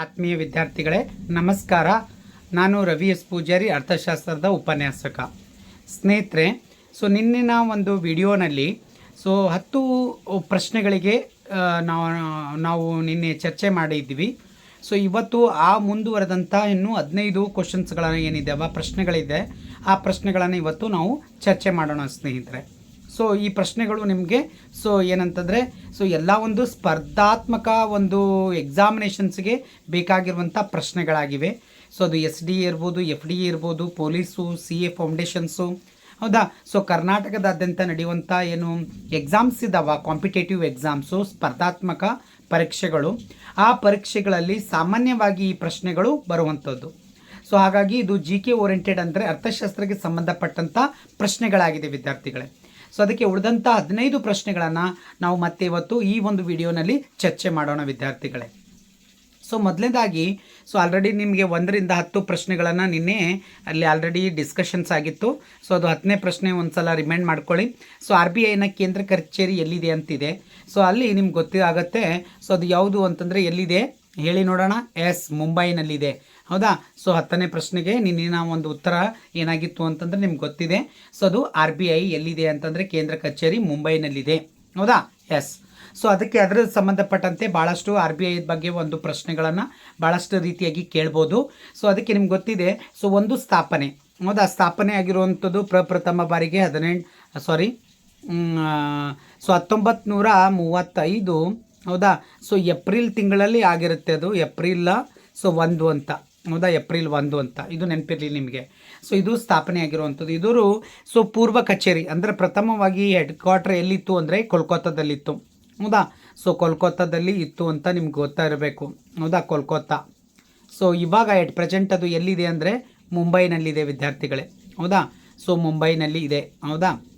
ಆತ್ಮೀಯ ವಿದ್ಯಾರ್ಥಿಗಳೇ, ನಮಸ್ಕಾರ. ನಾನು ರವಿ ಎಸ್. ಪೂಜಾರಿ, ಅರ್ಥಶಾಸ್ತ್ರದ ಉಪನ್ಯಾಸಕ. ಸ್ನೇಹಿತರೆ, ಸೊ ನಿನ್ನಿನ ಒಂದು ವಿಡಿಯೋನಲ್ಲಿ, ಸೊ ಹತ್ತು ಪ್ರಶ್ನೆಗಳಿಗೆ ನಾವು ನಾವು ನಿನ್ನೆ ಚರ್ಚೆ ಮಾಡಿದ್ವಿ ಸೊ ಇವತ್ತು ಆ ಮುಂದುವರೆದಂಥ ಇನ್ನೂ ಹದಿನೈದು ಕ್ವಶನ್ಸ್ಗಳನ್ನು ಏನಿದೆ ಪ್ರಶ್ನೆಗಳಿದೆ, ಆ ಪ್ರಶ್ನೆಗಳನ್ನು ಇವತ್ತು ನಾವು ಚರ್ಚೆ ಮಾಡೋಣ ಸ್ನೇಹಿತರೆ. ಸೊ ಈ ಪ್ರಶ್ನೆಗಳು ನಿಮಗೆ. ಸೊ ಏನಂತಂದರೆ ಸೊ ಎಲ್ಲ ಒಂದು ಸ್ಪರ್ಧಾತ್ಮಕ ಒಂದು ಎಕ್ಸಾಮಿನೇಷನ್ಸ್ಗೆ ಬೇಕಾಗಿರುವಂಥ ಪ್ರಶ್ನೆಗಳಾಗಿವೆ. ಸೊ ಅದು ಎಸ್ ಡಿ ಇರ್ಬೋದು ಎಫ್ ಡಿ ಇರ್ಬೋದು, ಪೊಲೀಸು ಸಿ ಎ ಫೌಂಡೇಶನ್ಸು ಹೌದಾ? ಸೊ ಕರ್ನಾಟಕದಾದ್ಯಂತ ನಡೆಯುವಂಥ ಏನು ಎಕ್ಸಾಮ್ಸ್ ಇದ್ದಾವ ಕಾಂಪಿಟೇಟಿವ್ ಎಕ್ಸಾಮ್ಸು ಸ್ಪರ್ಧಾತ್ಮಕ ಪರೀಕ್ಷೆಗಳು. ಆ ಪರೀಕ್ಷೆಗಳಲ್ಲಿ ಸಾಮಾನ್ಯವಾಗಿ ಈ ಪ್ರಶ್ನೆಗಳು ಬರುವಂಥದ್ದು ಸೊ ಹಾಗಾಗಿ ಇದು ಜಿ ಕೆ ಓರಿಯೆಂಟೆಡ್ ಅಂದರೆ ಅರ್ಥಶಾಸ್ತ್ರಕ್ಕೆ ಸಂಬಂಧಪಟ್ಟಂಥ ಪ್ರಶ್ನೆಗಳಾಗಿದೆ ವಿದ್ಯಾರ್ಥಿಗಳೇ. ಸೊ ಅದಕ್ಕೆ ಉಳಿದಂಥ ಹದಿನೈದು ಪ್ರಶ್ನೆಗಳನ್ನು ನಾವು ಮತ್ತೆ ಇವತ್ತು ಈ ಒಂದು ವಿಡಿಯೋನಲ್ಲಿ ಚರ್ಚೆ ಮಾಡೋಣ ವಿದ್ಯಾರ್ಥಿಗಳೇ. ಸೊ ಮೊದಲನೇದಾಗಿ ಸೊ ಆಲ್ರೆಡಿ ನಿಮಗೆ ಒಂದರಿಂದ ಹತ್ತು ಪ್ರಶ್ನೆಗಳನ್ನು ನಿನ್ನೆ ಅಲ್ಲಿ ಆಲ್ರೆಡಿ ಡಿಸ್ಕಷನ್ಸ್ ಆಗಿತ್ತು. ಸೊ ಅದು ಹತ್ತನೇ ಪ್ರಶ್ನೆ ಒಂದು ಸಲ ರಿಮೈಂಡ್ ಮಾಡ್ಕೊಳ್ಳಿ ಸೊ ಆರ್ ಬಿ ಐನ ಕೇಂದ್ರ ಕಚೇರಿ ಎಲ್ಲಿದೆ ಅಂತಿದೆ. ಸೊ ಅಲ್ಲಿ ನಿಮ್ಗೆ ಗೊತ್ತಾಗತ್ತೆ ಸೊ ಅದು ಯಾವುದು ಅಂತಂದರೆ ಎಲ್ಲಿದೆ? ಹೇಳಿ ನೋಡೋಣ. ಎಸ್, ಮುಂಬೈನಲ್ಲಿದೆ. ಹೌದಾ? ಸೊ, ಹತ್ತನೇ ಪ್ರಶ್ನೆಗೆ ನಿನ್ನಿನ ಒಂದು ಉತ್ತರ ಏನಾಗಿತ್ತು ಅಂತಂದರೆ ನಿಮ್ಗೆ ಗೊತ್ತಿದೆ. ಸೊ, ಅದು ಆರ್ ಬಿ ಐ ಎಲ್ಲಿದೆ ಅಂತಂದರೆ ಕೇಂದ್ರ ಕಚೇರಿ ಮುಂಬೈನಲ್ಲಿದೆ. ಹೌದಾ? ಎಸ್. ಸೊ, ಅದಕ್ಕೆ ಅದರ ಸಂಬಂಧಪಟ್ಟಂತೆ ಭಾಳಷ್ಟು ಆರ್ ಬಿ ಐ ಬಗ್ಗೆ ಒಂದು ಪ್ರಶ್ನೆಗಳನ್ನು ಭಾಳಷ್ಟು ರೀತಿಯಾಗಿ ಕೇಳ್ಬೋದು. ಸೊ, ಅದಕ್ಕೆ ನಿಮ್ಗೆ ಗೊತ್ತಿದೆ. ಸೊ, ಒಂದು ಸ್ಥಾಪನೆ. ಹೌದಾ? ಸ್ಥಾಪನೆ ಆಗಿರುವಂಥದ್ದು ಪ್ರಪ್ರಥಮ ಬಾರಿಗೆ ಹದಿನೆಂಟು ಸಾರಿ ಸೊ ಹತ್ತೊಂಬತ್ತು ನೂರ ಮೂವತ್ತೈದು ಹೌದಾ? ಸೊ ಏಪ್ರಿಲ್ ತಿಂಗಳಲ್ಲಿ ಆಗಿರುತ್ತೆ ಅದು. ಏಪ್ರಿಲ್ ಸೊ ಒಂದು ಅಂತ. ಹೌದಾ? ಏಪ್ರಿಲ್ ಒಂದು ಅಂತ. ಇದು ನೆನಪಿರಲಿ ನಿಮಗೆ. ಸೊ ಇದು ಸ್ಥಾಪನೆ ಆಗಿರುವಂಥದ್ದು. ಇದರು ಸೊ ಪೂರ್ವ ಕಚೇರಿ, ಅಂದರೆ ಪ್ರಥಮವಾಗಿ ಹೆಡ್ ಕ್ವಾರ್ಟರ್ ಎಲ್ಲಿತ್ತು ಅಂದರೆ ಕೋಲ್ಕತ್ತಾದಲ್ಲಿತ್ತು. ಹೌದಾ? ಸೊ ಕೋಲ್ಕತ್ತಾದಲ್ಲಿ ಇತ್ತು ಅಂತ ನಿಮ್ಗೆ ಗೊತ್ತಾ ಇರಬೇಕು. ಹೌದಾ? ಕೋಲ್ಕತ್ತಾ. ಸೊ ಇವಾಗ ಎಟ್ ಪ್ರೆಸೆಂಟ್ ಅದು ಎಲ್ಲಿದೆ ಅಂದರೆ ಮುಂಬೈನಲ್ಲಿದೆ ವಿದ್ಯಾರ್ಥಿಗಳೇ. ಹೌದಾ? ಸೊ ಮುಂಬೈನಲ್ಲಿ ಇದೆ. ಹೌದಾ?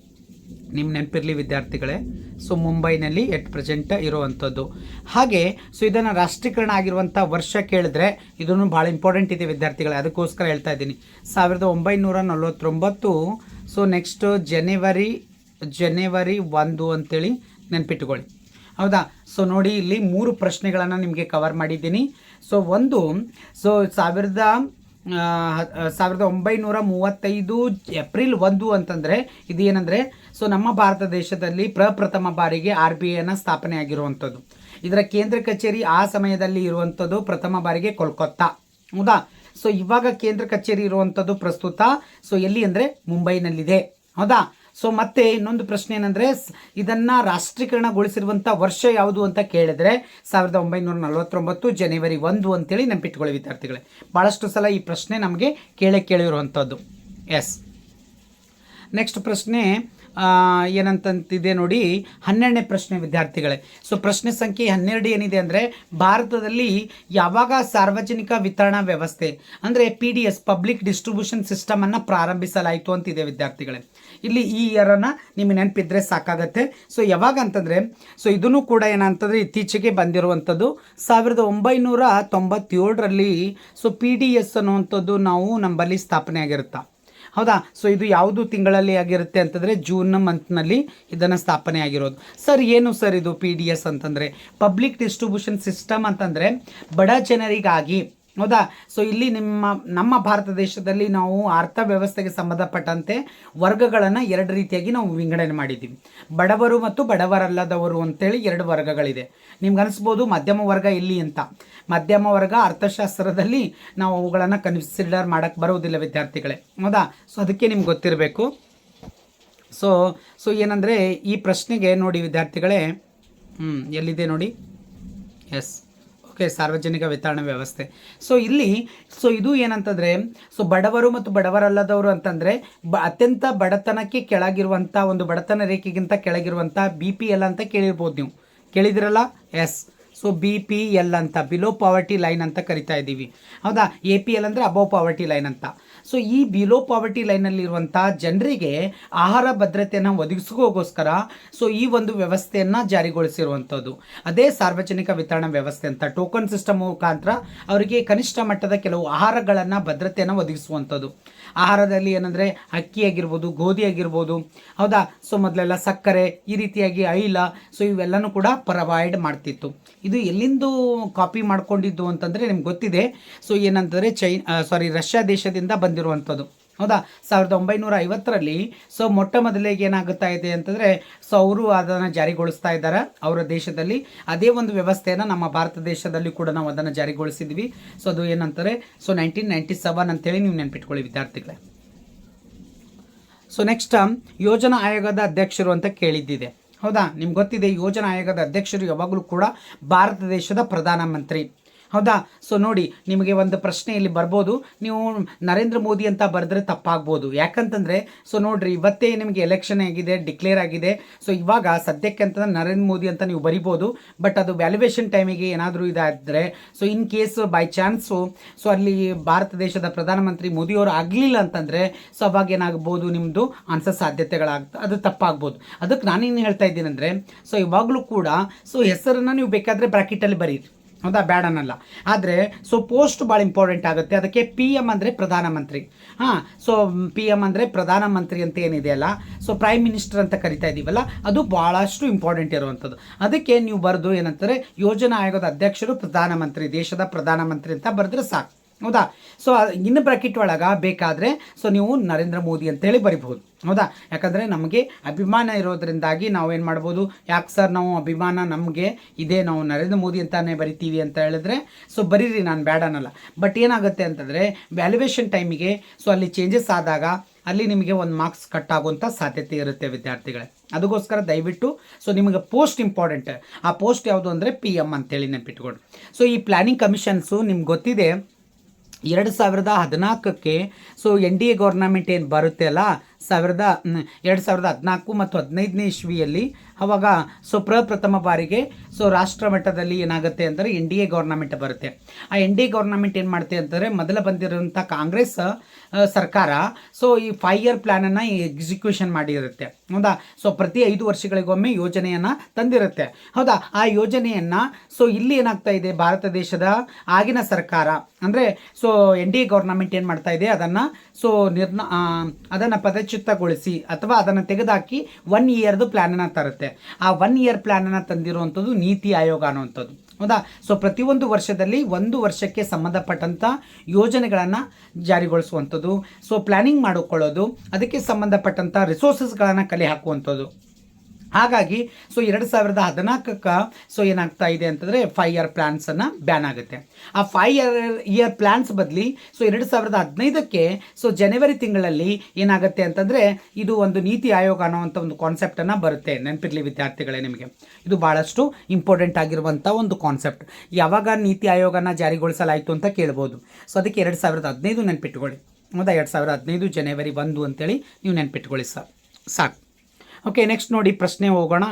ನಿಮ್ಮ ನೆನಪಿರಲಿ ವಿದ್ಯಾರ್ಥಿಗಳೇ. ಸೊ, ಮುಂಬೈನಲ್ಲಿ ಎಟ್ ಪ್ರೆಸೆಂಟ್ ಇರುವಂಥದ್ದು. ಹಾಗೆ, ಸೊ, ಇದನ್ನು ರಾಷ್ಟ್ರೀಕರಣ ಆಗಿರುವಂಥ ವರ್ಷ ಕೇಳಿದ್ರೆ ಇದನ್ನು ಭಾಳ ಇಂಪಾರ್ಟೆಂಟ್ ಇದೆ ವಿದ್ಯಾರ್ಥಿಗಳೇ. ಅದಕ್ಕೋಸ್ಕರ ಹೇಳ್ತಾ ಇದ್ದೀನಿ. ಸಾವಿರದ ಒಂಬೈನೂರ ನಲವತ್ತೊಂಬತ್ತು, ಸೊ, ನೆಕ್ಸ್ಟ್ ಜನವರಿ ಜನವರಿ ಒಂದು ಅಂತೇಳಿ ನೆನ್ಪಿಟ್ಕೊಳ್ಳಿ. ಹೌದಾ? ಸೊ, ನೋಡಿ, ಇಲ್ಲಿ ಮೂರು ಪ್ರಶ್ನೆಗಳನ್ನು ನಿಮಗೆ ಕವರ್ ಮಾಡಿದ್ದೀನಿ. ಸೊ, ಒಂದು, ಸೊ, ಸಾವಿರದ ಸಾವಿರದ ಒಂಬೈನೂರ ಮೂವತ್ತೈದು ಏಪ್ರಿಲ್ ಒಂದು ಅಂತಂದರೆ ಇದು ಏನಂದರೆ ಸೊ ನಮ್ಮ ಭಾರತ ದೇಶದಲ್ಲಿ ಪ್ರಪ್ರಥಮ ಬಾರಿಗೆ ಆರ್ ಬಿ ಐನ ಸ್ಥಾಪನೆ ಆಗಿರುವಂಥದ್ದು. ಇದರ ಕೇಂದ್ರ ಕಚೇರಿ ಆ ಸಮಯದಲ್ಲಿ ಇರುವಂಥದ್ದು ಪ್ರಥಮ ಬಾರಿಗೆ ಕೋಲ್ಕತ್ತಾ. ಹೌದಾ? ಸೊ ಇವಾಗ ಕೇಂದ್ರ ಕಚೇರಿ ಇರುವಂಥದ್ದು ಪ್ರಸ್ತುತ, ಸೊ ಎಲ್ಲಿ ಅಂದರೆ ಮುಂಬೈನಲ್ಲಿದೆ. ಹೌದಾ? ಸೊ ಮತ್ತೆ ಇನ್ನೊಂದು ಪ್ರಶ್ನೆ ಏನಂದರೆ ಇದನ್ನು ರಾಷ್ಟ್ರೀಕರಣಗೊಳಿಸಿರುವಂಥ ವರ್ಷ ಯಾವುದು ಅಂತ ಕೇಳಿದ್ರೆ, ಸಾವಿರದ ಒಂಬೈನೂರ ನಲವತ್ತೊಂಬತ್ತು ಜನವರಿ ಒಂದು ಅಂತೇಳಿ ನೆನಪಿಟ್ಕೊಳ್ಳಿ ವಿದ್ಯಾರ್ಥಿಗಳೇ. ಭಾಳಷ್ಟು ಸಲ ಈ ಪ್ರಶ್ನೆ ನಮಗೆ ಕೇಳೇ ಕೇಳಿರುವಂಥದ್ದು ಎಸ್ ನೆಕ್ಸ್ಟ್ ಪ್ರಶ್ನೆ ಏನಂತಂತಿದೆ ನೋಡಿ, ಹನ್ನೆರಡನೇ ಪ್ರಶ್ನೆ ವಿದ್ಯಾರ್ಥಿಗಳೇ. ಸೊ ಪ್ರಶ್ನೆ ಸಂಖ್ಯೆ ಹನ್ನೆರಡು ಏನಿದೆ ಅಂದರೆ, ಭಾರತದಲ್ಲಿ ಯಾವಾಗ ಸಾರ್ವಜನಿಕ ವಿತರಣಾ ವ್ಯವಸ್ಥೆ, ಅಂದರೆ P D S public distribution ಸಿಸ್ಟಮನ್ನು ಪ್ರಾರಂಭಿಸಲಾಯಿತು ಅಂತಿದೆ ವಿದ್ಯಾರ್ಥಿಗಳೇ. ಇಲ್ಲಿ ಈ ಇಯರನ್ನು ನಿಮಗೆ ನೆನಪಿದ್ರೆ ಸಾಕಾಗತ್ತೆ. ಸೊ ಯಾವಾಗ ಅಂತಂದರೆ ಸೊ ಇದನ್ನು ಕೂಡ ಏನಂತಂದರೆ ಇತ್ತೀಚೆಗೆ ಬಂದಿರುವಂಥದ್ದು ಸಾವಿರದ ಒಂಬೈನೂರ ತೊಂಬತ್ತೇಳರಲ್ಲಿ ಸೊ ಪಿ ಡಿ ಎಸ್ ಅನ್ನುವಂಥದ್ದು ನಾವು ನಮ್ಮಲ್ಲಿ ಸ್ಥಾಪನೆ ಆಗಿರುತ್ತೆ? ಹೌದಾ? ಸೊ ಇದು ಯಾವುದು ತಿಂಗಳಲ್ಲಿ ಆಗಿರುತ್ತೆ ಅಂತಂದರೆ ಜೂನ್ ಮಂತ್ನಲ್ಲಿ ಇದನ್ನು ಸ್ಥಾಪನೆ ಆಗಿರೋದು. ಸರ್ ಏನು ಸರ್ ಇದು ಪಿ ಡಿ ಎಸ್ ಅಂತಂದರೆ? ಪಬ್ಲಿಕ್ ಡಿಸ್ಟ್ರಿಬ್ಯೂಷನ್ ಸಿಸ್ಟಮ್ ಅಂತಂದರೆ ಬಡ ಜನರಿಗಾಗಿ ಹೌದಾ? ಸೊ ಇಲ್ಲಿ ನಿಮ್ಮ, ನಮ್ಮ ಭಾರತ ದೇಶದಲ್ಲಿ ನಾವು ಅರ್ಥ ವ್ಯವಸ್ಥೆಗೆ ಸಂಬಂಧಪಟ್ಟಂತೆ ವರ್ಗಗಳನ್ನು ಎರಡು ರೀತಿಯಾಗಿ ನಾವು ವಿಂಗಡಣೆ ಮಾಡಿದ್ದೀವಿ. ಬಡವರು ಮತ್ತು ಬಡವರಲ್ಲದವರು ಅಂತೇಳಿ ಎರಡು ವರ್ಗಗಳಿದೆ. ನಿಮ್ಗೆ ಅನಿಸ್ಬೋದು ಮಧ್ಯಮ ವರ್ಗ ಇಲ್ಲಿ ಅಂತ. ಮಧ್ಯಮ ವರ್ಗ ಅರ್ಥಶಾಸ್ತ್ರದಲ್ಲಿ ನಾವು ಅವುಗಳನ್ನು ಕನ್ಸಿಡರ್ ಮಾಡೋಕ್ಕೆ ಬರೋದಿಲ್ಲ ವಿದ್ಯಾರ್ಥಿಗಳೇ. ಹೌದಾ? ಸೊ ಅದಕ್ಕೆ ನಿಮ್ಗೆ ಗೊತ್ತಿರಬೇಕು. ಸೊ ಸೊ ಏನಂದರೆ ಈ ಪ್ರಶ್ನೆಗೆ ನೋಡಿ ವಿದ್ಯಾರ್ಥಿಗಳೇ. ಹ್ಞೂ ಎಲ್ಲಿದೆ ನೋಡಿ? ಎಸ್ ಓಕೆ, ಸಾರ್ವಜನಿಕ ವಿತರಣಾ ವ್ಯವಸ್ಥೆ. ಸೊ ಇಲ್ಲಿ ಸೊ ಇದು ಏನಂತಂದರೆ ಸೊ ಬಡವರು ಮತ್ತು ಬಡವರಲ್ಲದವರು ಅಂತಂದರೆ, ಬ, ಅತ್ಯಂತ ಬಡತನಕ್ಕೆ ಕೆಳಗಿರುವಂಥ ಒಂದು ಬಡತನ ರೇಖೆಗಿಂತ ಕೆಳಗಿರುವಂಥ ಬಿ ಪಿ ಎಲ್ ಅಂತ ಕೇಳಿರ್ಬೋದು ನೀವು. ಕೇಳಿದಿರಲ್ಲ? Yes so B P L ಅಂತ ಬಿಲೋ ಪಾವರ್ಟಿ ಲೈನ್ ಅಂತ ಕರಿತಾ ಇದ್ದೀವಿ. ಹೌದಾ? ಎ ಪಿ ಎಲ್ ಅಂದರೆ ಅಬೌವ್ ಪಾವರ್ಟಿ ಲೈನ್ ಅಂತ. ಸೊ ಈ ಬಿಲೋ ಪಾವರ್ಟಿ ಲೈನಲ್ಲಿರುವಂಥ ಜನರಿಗೆ ಆಹಾರ ಭದ್ರತೆಯನ್ನು ಒದಗಿಸೋಗೋಸ್ಕರ ಸೊ ಈ ಒಂದು ವ್ಯವಸ್ಥೆಯನ್ನು ಜಾರಿಗೊಳಿಸಿರುವಂಥದ್ದು. ಅದೇ ಸಾರ್ವಜನಿಕ ವಿತರಣಾ ವ್ಯವಸ್ಥೆ ಅಂತ ಟೋಕನ್ ಸಿಸ್ಟಮ್ ಮುಖಾಂತರ ಅವರಿಗೆ ಕನಿಷ್ಠ ಮಟ್ಟದ ಕೆಲವು ಆಹಾರಗಳನ್ನು ಭದ್ರತೆಯನ್ನು ಒದಗಿಸುವಂಥದ್ದು. ಆಹಾರದಲ್ಲಿ ಏನಂದರೆ ಅಕ್ಕಿ ಆಗಿರ್ಬೋದು, ಗೋಧಿ ಆಗಿರ್ಬೋದು, ಹೌದಾ? ಸೊ ಮೊದಲೆಲ್ಲ ಸಕ್ಕರೆ, ಈ ರೀತಿಯಾಗಿ ಐಲ ಸೊ ಇವೆಲ್ಲನೂ ಕೂಡ ಪ್ರೊವೈಡ್ ಮಾಡ್ತಿತ್ತು. ಇದು ಎಲ್ಲಿಂದು ಕಾಪಿ ಮಾಡ್ಕೊಂಡಿದ್ದು ಅಂತಂದರೆ ನಿಮ್ಗೆ ಗೊತ್ತಿದೆ. ಸೊ ಏನಂತಂದರೆ ಚೈನ್ ಸಾರಿ ರಷ್ಯಾ ದೇಶದಿಂದ ಬಂದಿರುವಂಥದ್ದು ಹೌದಾ? ಸಾವಿರದ ಒಂಬೈನೂರ ಐವತ್ತರಲ್ಲಿ ಸೊ ಮೊಟ್ಟ ಮೊದಲಿಗೆ ಏನಾಗುತ್ತಾ ಇದೆ ಅಂತಂದರೆ ಸೊ ಅವರು ಅದನ್ನು ಜಾರಿಗೊಳಿಸ್ತಾ ಇದ್ದಾರೆ ಅವರ ದೇಶದಲ್ಲಿ. ಅದೇ ಒಂದು ವ್ಯವಸ್ಥೆಯನ್ನು ನಮ್ಮ ಭಾರತ ದೇಶದಲ್ಲಿ ಕೂಡ ನಾವು ಅದನ್ನು ಜಾರಿಗೊಳಿಸಿದ್ವಿ. ಸೊ ಅದು ಏನಂತಾರೆ? ಸೊ ನೈನ್ಟೀನ್ ನೈಂಟಿ ಸೆವೆನ್ ಅಂತೇಳಿ ನೀವು ನೆನ್ಪಿಟ್ಕೊಳ್ಳಿ ವಿದ್ಯಾರ್ಥಿಗಳೇ. ಸೊ ನೆಕ್ಸ್ಟ್, ಯೋಜನಾ ಆಯೋಗದ ಅಧ್ಯಕ್ಷರು ಅಂತ ಕೇಳಿದ್ದಿದೆ. ಹೌದಾ? ನಿಮ್ಗೆ ಗೊತ್ತಿದೆ, ಯೋಜನಾ ಆಯೋಗದ ಅಧ್ಯಕ್ಷರು ಯಾವಾಗಲೂ ಕೂಡ ಭಾರತ ದೇಶದ ಪ್ರಧಾನಮಂತ್ರಿ ಹೌದಾ? ಸೊ ನೋಡಿ, ನಿಮಗೆ ಒಂದು ಪ್ರಶ್ನೆಯಲ್ಲಿ ಬರ್ಬೋದು. ನೀವು ನರೇಂದ್ರ ಮೋದಿ ಅಂತ ಬರೆದ್ರೆ ತಪ್ಪಾಗ್ಬೋದು. ಯಾಕಂತಂದರೆ ಸೊ ನೋಡಿರಿ, ಇವತ್ತೇ ನಿಮಗೆ ಎಲೆಕ್ಷನ್ ಆಗಿದೆ ಡಿಕ್ಲೇರ್ ಆಗಿದೆ. ಸೊ ಇವಾಗ ಸದ್ಯಕ್ಕೆ ಅಂತಂದ್ರೆ ನರೇಂದ್ರ ಮೋದಿ ಅಂತ ನೀವು ಬರಿಬೋದು. ಬಟ್ ಅದು ವ್ಯಾಲ್ಯುವೇಷನ್ ಟೈಮಿಗೆ ಏನಾದರೂ ಇದಾದರೆ so in case by chance so ಅಲ್ಲಿ ಭಾರತ ದೇಶದ ಪ್ರಧಾನಮಂತ್ರಿ ಮೋದಿಯವರು ಆಗಲಿಲ್ಲ ಅಂತಂದರೆ ಸೊ ಅವಾಗ ಏನಾಗ್ಬೋದು ನಿಮ್ಮದು ಆನ್ಸರ್ ಸಾಧ್ಯತೆಗಳಾಗ್ತದೆ ಅದು ತಪ್ಪಾಗ್ಬೋದು. ಅದಕ್ಕೆ ನಾನೇನು ಹೇಳ್ತಾ ಇದ್ದೀನಿ ಅಂದರೆ ಸೊ ಇವಾಗಲೂ ಕೂಡ ಸೊ ಹೆಸರನ್ನು ನೀವು ಬೇಕಾದರೆ ಬ್ರಾಕೆಟಲ್ಲಿ ಬರೀರಿ. ಹೌದಾ? ಬ್ಯಾಡ್ ಅನ್ನಲ್ಲ. ಆದರೆ ಸೊ ಪೋಸ್ಟ್ ಭಾಳ ಇಂಪಾರ್ಟೆಂಟ್ ಆಗುತ್ತೆ. ಅದಕ್ಕೆ ಪಿ ಎಂ ಅಂದರೆ ಪ್ರಧಾನಮಂತ್ರಿ. ಹಾಂ ಸೊ ಪಿ ಎಂ ಅಂದರೆ ಪ್ರಧಾನಮಂತ್ರಿ ಅಂತ ಏನಿದೆಯಲ್ಲ ಸೊ ಪ್ರೈಮ್ ಮಿನಿಸ್ಟರ್ ಅಂತ ಕರಿತಾ ಇದ್ದೀವಲ್ಲ ಅದು ಭಾಳಷ್ಟು ಇಂಪಾರ್ಟೆಂಟ್ ಇರುವಂಥದ್ದು. ಅದಕ್ಕೆ ನೀವು ಬರೆದು ಏನಂತಾರೆ, ಯೋಜನಾ ಆಯೋಗದ ಅಧ್ಯಕ್ಷರು ಪ್ರಧಾನಮಂತ್ರಿ, ದೇಶದ ಪ್ರಧಾನಮಂತ್ರಿ ಅಂತ ಬರೆದ್ರೆ ಸಾಕು. ಹೌದಾ? ಸೊ ಇನ್ನು ಬ್ರಾಕೆಟ್ ಒಳಗೆ ಬೇಕಾದರೆ ಸೊ ನೀವು ನರೇಂದ್ರ ಮೋದಿ ಅಂತೇಳಿ ಬರಿಬಹುದು. ಹೌದಾ? ಯಾಕಂದರೆ ನಮಗೆ ಅಭಿಮಾನ ಇರೋದ್ರಿಂದಾಗಿ ನಾವೇನು ಮಾಡ್ಬೋದು? ಯಾಕೆ ಸರ್ ನಾವು ಅಭಿಮಾನ ನಮಗೆ ಇದೆ, ನಾವು ನರೇಂದ್ರ ಮೋದಿ ಅಂತಾನೆ ಬರಿತೀವಿ ಅಂತ ಹೇಳಿದ್ರೆ ಸೊ ಬರೀರಿ, ನಾನು ಬೇಡ ಅನ್ನಲ್ಲ. ಬಟ್ ಏನಾಗುತ್ತೆ ಅಂತಂದರೆ ವ್ಯಾಲ್ಯುವೇಷನ್ ಟೈಮಿಗೆ ಸೊ ಅಲ್ಲಿ ಚೇಂಜಸ್ ಆದಾಗ ಅಲ್ಲಿ ನಿಮಗೆ ಒಂದು ಮಾರ್ಕ್ಸ್ ಕಟ್ ಆಗುವಂಥ ಸಾಧ್ಯತೆ ಇರುತ್ತೆ ವಿದ್ಯಾರ್ಥಿಗಳೇ. ಅದಕ್ಕೋಸ್ಕರ ದಯವಿಟ್ಟು ಸೊ ನಿಮಗೆ ಪೋಸ್ಟ್ ಇಂಪಾರ್ಟೆಂಟ್ ಆ ಪೋಸ್ಟ್ ಯಾವುದು ಅಂದರೆ ಪಿ ಎಂ ಅಂತೇಳಿ ನೆನಪಿಟ್ಕೊಂಡು ಸೊ ಈ ಪ್ಲ್ಯಾನಿಂಗ್ ಕಮಿಷನ್ಸು ನಿಮ್ಗೆ ಗೊತ್ತಿದೆ ಎರಡು ಸಾವಿರದ ಹದಿನಾಲ್ಕಕ್ಕೆ so N D A government ಏನು ಬರುತ್ತೆ ಅಲ್ಲ ಸಾವಿರದ, ಎರಡು ಸಾವಿರದ ಹದಿನಾಲ್ಕು ಮತ್ತು ಹದಿನೈದನೇ ಇಸ್ವಿಯಲ್ಲಿ ಅವಾಗ ಸೊ ಪ್ರಪ್ರಥಮ ಬಾರಿಗೆ ಸೊ ರಾಷ್ಟ್ರ ಮಟ್ಟದಲ್ಲಿ ಏನಾಗುತ್ತೆ ಅಂದರೆ ಎನ್ ಡಿ ಎ ಗೌರ್ನಮೆಂಟ್ ಬರುತ್ತೆ. ಆ ಎನ್ ಡಿ ಎ ಗೌರ್ನಮೆಂಟ್ ಏನು ಮಾಡುತ್ತೆ ಅಂತಂದರೆ ಮೊದಲ ಬಂದಿರುವಂಥ ಕಾಂಗ್ರೆಸ್ ಸರ್ಕಾರ ಸೊ ಈ ಫೈವ್ ಇಯರ್ ಪ್ಲ್ಯಾನನ್ನು ಎಕ್ಸಿಕ್ಯೂಷನ್ ಮಾಡಿರುತ್ತೆ. ಹೌದಾ? ಸೊ ಪ್ರತಿ ಐದು ವರ್ಷಗಳಿಗೊಮ್ಮೆ ಯೋಜನೆಯನ್ನು ತಂದಿರುತ್ತೆ. ಹೌದಾ? ಆ ಯೋಜನೆಯನ್ನು ಸೊ ಇಲ್ಲಿ ಏನಾಗ್ತಾ ಇದೆ? ಭಾರತ ದೇಶದ ಆಗಿನ ಸರ್ಕಾರ ಅಂದರೆ so N D A government ಏನು ಮಾಡ್ತಾ ಇದೆ? ಅದನ್ನು ಸೊ ನಿರ್ನ ಅದನ್ನು ಪದಚ್ಯುತಗೊಳಿಸಿ ಅಥವಾ ಅದನ್ನು ತೆಗೆದುಹಾಕಿ ಒನ್ ಇಯರ್ದು ಪ್ಲ್ಯಾನನ್ನು ತರುತ್ತೆ. ಆ ಒನ್ ಇಯರ್ ಪ್ಲ್ಯಾನನ್ನು ತಂದಿರುವಂಥದ್ದು ನೀತಿ ಆಯೋಗ ಅನ್ನುವಂಥದ್ದು. ಹೌದಾ? ಸೊ ಪ್ರತಿಯೊಂದು ವರ್ಷದಲ್ಲಿ ಒಂದು ವರ್ಷಕ್ಕೆ ಸಂಬಂಧಪಟ್ಟಂಥ ಯೋಜನೆಗಳನ್ನು ಜಾರಿಗೊಳಿಸುವಂಥದ್ದು. ಸೊ ಪ್ಲ್ಯಾನಿಂಗ್ ಮಾಡಿಕೊಳ್ಳೋದು, ಅದಕ್ಕೆ ಸಂಬಂಧಪಟ್ಟಂಥ ರಿಸೋರ್ಸಸ್ಗಳನ್ನು ಕಲೆ ಹಾಕುವಂಥದ್ದು. ಹಾಗಾಗಿ ಸೊ ಎರಡು ಸಾವಿರದ ಹದಿನಾಲ್ಕಕ್ಕೆ ಸೊ ಏನಾಗ್ತಾ ಇದೆ ಅಂತಂದರೆ ಫೈವ್ ಇಯರ್ ಪ್ಲ್ಯಾನ್ಸನ್ನು ಬ್ಯಾನ್ ಆಗುತ್ತೆ. ಆ ಫೈವ್ ಇಯರ್ ಇಯರ್ ಪ್ಲ್ಯಾನ್ಸ್ ಬದಲಿ ಸೊ ಎರಡು ಸಾವಿರದ ಹದಿನೈದಕ್ಕೆ ಸೊ ಜನವರಿ ತಿಂಗಳಲ್ಲಿ ಏನಾಗುತ್ತೆ ಅಂತಂದರೆ, ಇದು ಒಂದು ನೀತಿ ಆಯೋಗ ಅನ್ನೋವಂಥ ಒಂದು ಕಾನ್ಸೆಪ್ಟನ್ನು ಬರುತ್ತೆ. ನೆನಪಿರಲಿ ವಿದ್ಯಾರ್ಥಿಗಳೇ ನಿಮಗೆ. ಇದು ಭಾಳಷ್ಟು ಇಂಪಾರ್ಟೆಂಟ್ ಆಗಿರುವಂಥ ಒಂದು ಕಾನ್ಸೆಪ್ಟ್ ಯಾವಾಗ ನೀತಿ ಆಯೋಗನ ಜಾರಿಗೊಳಿಸಲಾಯಿತು ಅಂತ ಕೇಳ್ಬೋದು. ಸೊ ಅದಕ್ಕೆ ಎರಡು ಸಾವಿರದ ಹದಿನೈದು ನೆನಪಿಟ್ಕೊಳ್ಳಿ. ಹೌದಾ ಎರಡು ಸಾವಿರದ ಹದಿನೈದು ಜನವರಿ ಒಂದು ಅಂತೇಳಿ ನೀವು ನೆನಪಿಟ್ಕೊಳ್ಳಿ ಸರ್. ಸಾಕು. ಓಕೆ ನೆಕ್ಸ್ಟ್ ನೋಡಿ ಪ್ರಶ್ನೆ ಹೋಗೋಣ.